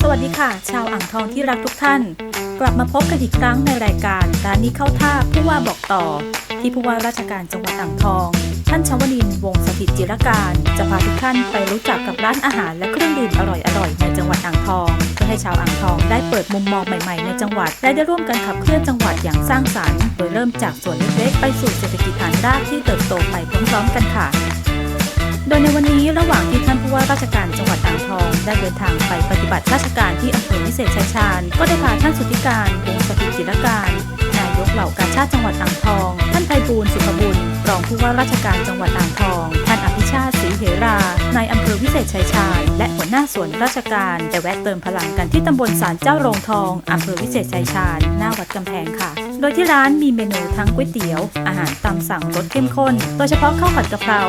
สวัสดีค่ะ ชาวอ่างทองที่รักทุกท่าน กลับมาพบกันอีกครั้งในรายการร้านนี้เข้าท่าผู้ว่าบอกต่อ ที่ผู้ว่าราชการจังหวัดอ่างทอง ท่านชวนินวงศ์สถิตจิรการ จะพาทุกท่านไปรู้จักกับร้านอาหารและเครื่องดื่มอร่อยๆในจังหวัดอ่างทองเพื่อให้ชาวอ่างทองได้เปิดมุมมองใหม่ๆในจังหวัดและได้ร่วมกันขับเคลื่อนจังหวัดอย่างสร้างสรรค์โดยเริ่มจากส่วนเล็กๆไปสู่เศรษฐกิจฐานรากที่เติบโตไปพร้อมๆกันค่ะ โดยในวันนี้ระหว่างที่ท่านผู้ว่าราชการจังหวัดอ่างทอง ได้เดินทางไปปฏิบัติราชการที่อำเภอวิเศษชัยชาญ ก็ได้พาท่านสุธิการวงสถิตจิรการ กเหล่ากาชาติจังหวัดอ่างทอง ท่านไพบูลสุขบุญรองผู้ว่าราชการจังหวัดอ่างทอง ท่านอภิชาติศรีเหรานายอำเภอวิเศษชัยชาญ และหัวหน้าส่วนราชการได้แวะเติมพลังกันที่ตำบลสารเจ้าโรงทองอำเภอวิเศษชัยชาญ หน้าวัดกำแพงค่ะ โดยที่ร้านมีเมนูทั้งก๋วยเตี๋ยว อาหารตามสั่งรสเข้มข้น โดยเฉพาะข้าวผัดกะเพรา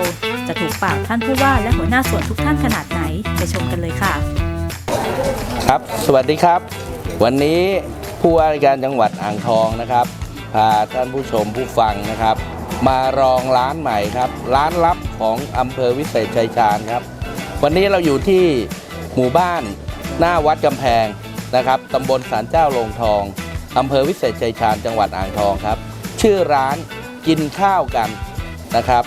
จะถูกปากท่านผู้ว่าและหัวหน้าส่วนทุกท่านขนาดไหนไปชมกันเลยค่ะ ครับ สวัสดีครับ วันนี้ผู้ว่าราชการจังหวัดอ่างทองนะครับ พาท่านผู้ชมผู้ฟังนะครับ มารองร้านใหม่ครับ ร้านลับของอำเภอวิเศษชัยชาญครับ วันนี้เราอยู่ที่หมู่บ้านหน้าวัดกำแพงนะครับตำบลสารเจ้าโรงทองอำเภอวิเศษชัยชาญจังหวัดอ่างทองครับ ชื่อร้านกินข้าวกันนะครับ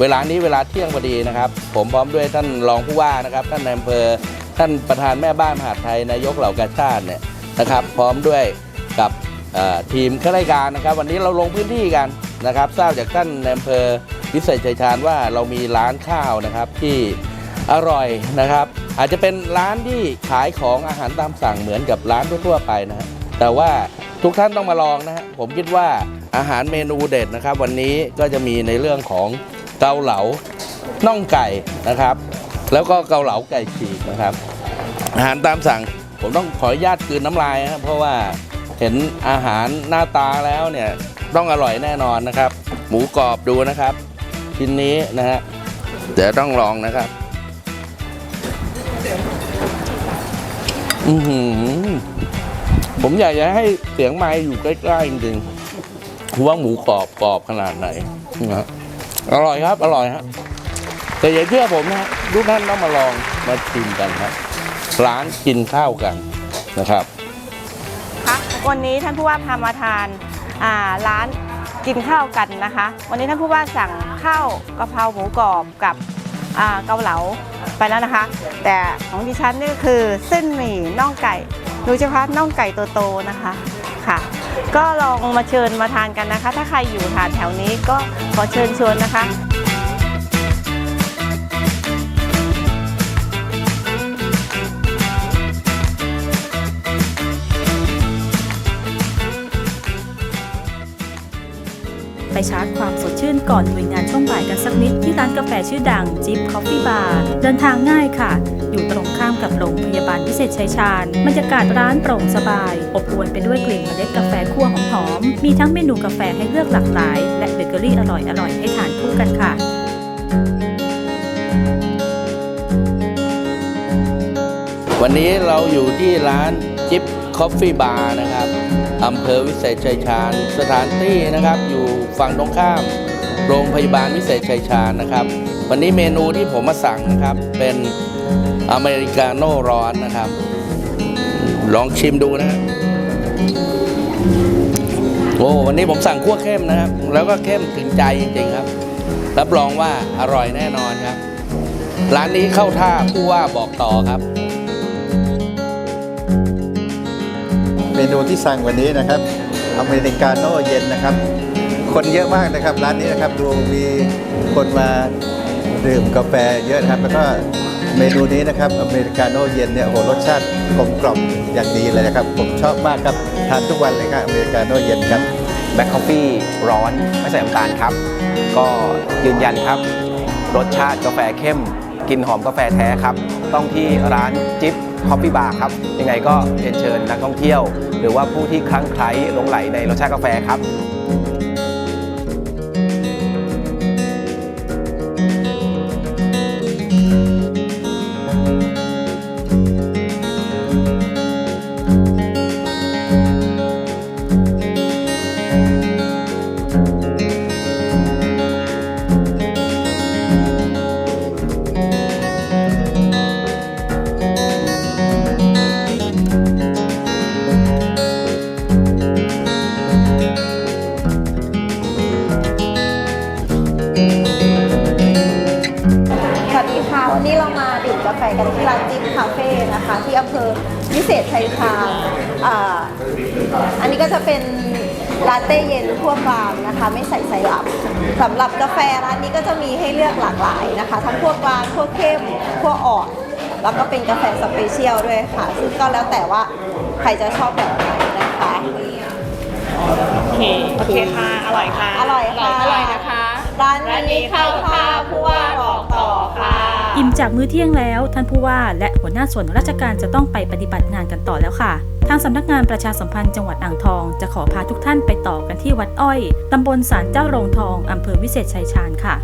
เวลานี้เวลาเที่ยงพอดีนะครับ ผมพร้อมด้วยท่านรองผู้ว่านะครับ ท่านนายอำเภอท่านประธานแม่บ้านมหาดไทยนายกเหล่ากาชาติเนี่ยนะครับ พร้อมด้วยกับ ทีมข้าราชการนะครับ วันนี้เราลงพื้นที่กันนะครับทราบจากท่านนายอำเภอวิเศษชัยชาญว่าเรามีร้านข้าวนะครับที่อร่อยนะครับ อาจจะเป็นร้านที่ขายของอาหารตามสั่งเหมือนกับร้านทั่วๆไปนะฮะแต่ว่าทุกท่านต้องมาลองนะฮะผมคิดว่าอาหารเมนูเด็ดนะครับ วันนี้ก็จะมีในเรื่องของเกาเหลาน่องไก่นะครับ แล้วก็เกาเหลาไก่ฉีกนะครับ อาหารตามสั่งผมต้องขออนุญาตกลืนน้ำลายนะครับเพราะว่า เห็นอาหารหน้าตาแล้วเนี่ยต้องอร่อยแน่นอนนะครับ หมูกรอบดูนะครับ ชิ้นนี้นะฮะเดี๋ยวต้องลองนะครับอือหือผมอยากจะให้เสียงไม้อยู่ใกล้ๆจริงๆว่าหมูกรอบกรอบขนาดไหนนะอร่อยครับ อร่อยครับแต่อย่าเชื่อผมนะทุกท่านต้องมาลองมาชิมกันครับ ร้านกินข้าวกันนะครับ วันนี้ท่านผู้ว่าพามาทานาร้านกินข้าวกันนะคะ วันนี้ท่านผู้ว่าสั่งข้าวกะเพราหมูกรอบกับเกาเหลาไปแล้วนะคะ แต่ของดิฉันนี่ก็คือเส้นหมี่น่องไก่ดยเฉพาะน่องไก่โตๆนะคะค่ะ ก็ลองมาเชิญมาทานกันนะคะ ถ้าใครอยู่ทานแถวนี้ก็ขอเชิญชวนนะคะ ไปชาร์จความสดชื่นก่อนลุยงานช่วงบ่ายกันสักนิดที่ร้านกาแฟชื่อดังจิ๊บคอฟฟี่บาร์เดินทางง่ายค่ะ อยู่ตรงข้ามกับโรงพยาบาลพิเศษชัยชาญบรรยากาศร้านโปร่งสบาย อบอวลไปด้วยกลิ่นเมล็ดกาแฟคั่วหอมๆมีทั้งเมนูกาแฟให้เลือกหลากหลาย และเบเกอรี่อร่อยๆให้ทานคู่กันค่ะวันนี้เราอยู่ที่ร้านจิ๊บคอฟฟี่บาร์นะครับ อำเภอวิเศษชัยชาญ สถานที่นะครับอยู่ฝั่งตรงข้าม โรงพยาบาลวิเศษชัยชาญนะครับ วันนี้เมนูที่ผมมาสั่งนะครับ เป็นอเมริกาโน่ร้อนนะครับ ลองชิมดูนะครับโอ้วันนี้ผมสั่งคั่วเข้มนะครับ แล้วก็เข้มถึงใจจริงๆครับ รับรองว่าอร่อยแน่นอนครับ ร้านนี้เข้าท่าผู้ว่าบอกต่อครับ เมนูที่สั่งวันนี้นะครับอเมริกาโน่เย็นนะครับ คนเยอะมากนะครับร้านนี้นะครับดูมีคนมาดื่มกาแฟเยอะนะครับ แล้วก็เมนูนี้นะครับอเมริกาโน่เย็นเนี่ยโหรสชาติกลมกล่อมอย่างดีเลยนะครับ ผมชอบมากครับทานทุกวันเลยครับอเมริกาโน่เย็นครับแบล็คคอฟฟี่ร้อนไม่ใส่น้ำตาลครับ ก็ยืนยันครับ รสชาติกาแฟเข้มกลินหอมกาแฟแท้ครับ ต้องที่ร้านจิ๊บ คอฟฟี่บาร์ครับ ยังไงก็เรียนเชิญนักท่องเที่ยว หรือว่าผู้ที่คลั่งไคล้หลงไหลในรสชาติกาแฟครับ นะคะ ที่อำเภอวิเศษชัยชาญอ่าอันนี้ก็จะเป็นลาเต้เย็นทั่วกลางนะคะ ไม่ใส่ไซรัปสำหรับกาแฟร้านนี้ก็จะมีให้เลือกหลากหลายนะคะ ทั้งทั่วกลางทั่วเข้มทั่วอ่อนแล้วก็เป็นกาแฟสเปเชียลด้วยค่ะ ซึ่งก็แล้วแต่ว่าใครจะชอบแบบไหนนะคะโอเคโอเคค่ะ อร่อยค่ะ อร่อยค่ะ อร่อยนะคะ ร้านนี้เข้าท่าผู้ว่า จากมื้อเที่ยงแล้ว ท่านผู้ว่าและหัวหน้าส่วนราชการจะต้องไปปฏิบัติงานกันต่อแล้วค่ะ ทางสำนักงานประชาสัมพันธ์จังหวัดอ่างทอง จะขอพาทุกท่านไปต่อกันที่วัดอ้อยตำบลสารเจ้าโรงทองอำเภอวิเศษชัยชาญค่ะ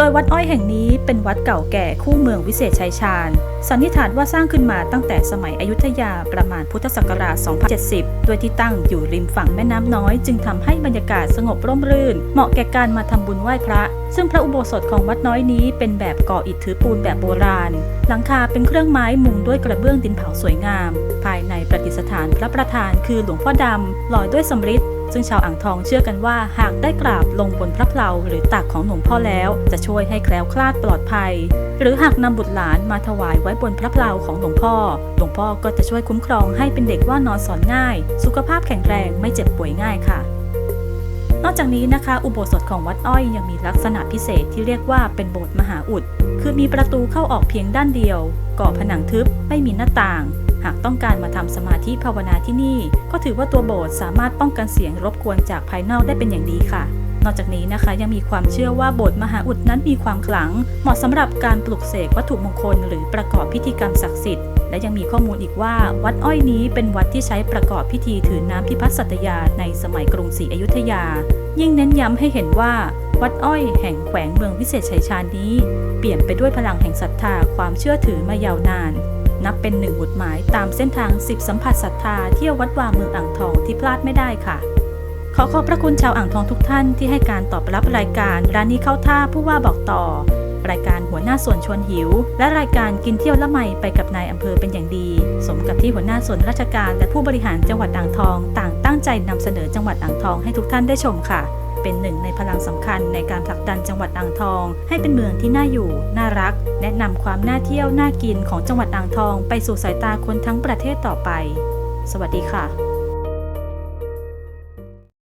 โดยวัดอ้อยแห่งนี้เป็นวัดเก่าแก่คู่เมืองวิเศษชัยชาญ สันนิษฐานว่าสร้างขึ้นมาตั้งแต่สมัยอยุธยาประมาณพุทธศักราช 2070 โดยที่ตั้งอยู่ริมฝั่งแม่น้ำน้อย จึงทำให้บรรยากาศสงบร่มรื่น เหมาะแก่การมาทำบุญไหว้พระ ซึ่งพระอุโบสถของวัดน้อยนี้เป็นแบบก่ออิฐถือปูนแบบโบราณ หลังคาเป็นเครื่องไม้มุงด้วยกระเบื้องดินเผาสวยงาม ภายในประดิษฐานพระประธานคือหลวงพ่อดำล่อด้วยสำริด ซึ่งชาวอ่างทองเชื่อกันว่าหากได้กราบลงบนพระเพลาหรือตักของหลวงพ่อแล้ว จะช่วยให้แคล้วคลาดปลอดภัย หรือหากนำบุตรหลานมาถวายไว้บนพระเพลาของหลวงพ่อ หลวงพ่อก็จะช่วยคุ้มครองให้เป็นเด็กว่านอนสอนง่าย สุขภาพแข็งแรงไม่เจ็บป่วยง่ายค่ะนอกจากนี้นะคะ อุโบสถของวัดอ้อยยังมีลักษณะพิเศษที่เรียกว่าเป็นโบสถ์มหาอุด คือมีประตูเข้าออกเพียงด้านเดียว ก่อผนังทึบไม่มีหน้าต่าง หากต้องการมาทำสมาธิภาวนาที่นี่ ก็ถือว่าตัวโบสถ์สามารถป้องกันเสียงรบกวนจากภายนอกได้เป็นอย่างดีค่ะ นอกจากนี้นะคะยังมีความเชื่อว่าโบสถ์มหาอุดนั้นมีความขลัง เหมาะสำหรับการปลุกเสกวัตถุมงคล หรือประกอบพิธีกรรมศักดิ์สิทธิ์และยังมีข้อมูลอีกว่า วัดอ้อยนี้เป็นวัดที่ใช้ประกอบพิธีถือน้ำพิพัฒน์สัตยาในสมัยกรุงศรีอยุธยา ยิ่งเน้นย้ำให้เห็นว่า วัดอ้อยแห่งแขวงเมืองวิเศษชัยชาญนี้ เปลี่ยนไปด้วยพลังแห่งศรัทธาความเชื่อถือมายาวนาน นับเป็นหนึ่งหมุดหมายตามเส้นทาง 10 สัมผัสศรัทธาเที่ยววัดวาเมืองอ่างทองที่พลาดไม่ได้ค่ะ ขอขอบพระคุณชาวอ่างทองทุกท่านที่ให้การตอบรับรายการร้านนี้เข้าท่าผู้ว่าบอกต่อ รายการหัวหน้าส่วนชวนหิว และรายการกินเที่ยวละไมไปกับนายอำเภอเป็นอย่างดี สมกับที่หัวหน้าส่วนราชการและผู้บริหารจังหวัดอ่างทอง ต่างตั้งใจนำเสนอจังหวัดอ่างทองให้ทุกท่านได้ชมค่ะ เป็นหนึ่งในพลังสำคัญในการผลักดันจังหวัดอ่างทอง ให้เป็นเมืองที่น่าอยู่ น่ารัก แนะนำความน่าเที่ยว น่ากินของจังหวัดอ่างทอง ไปสู่สายตาคนทั้งประเทศต่อไป สวัสดีค่ะ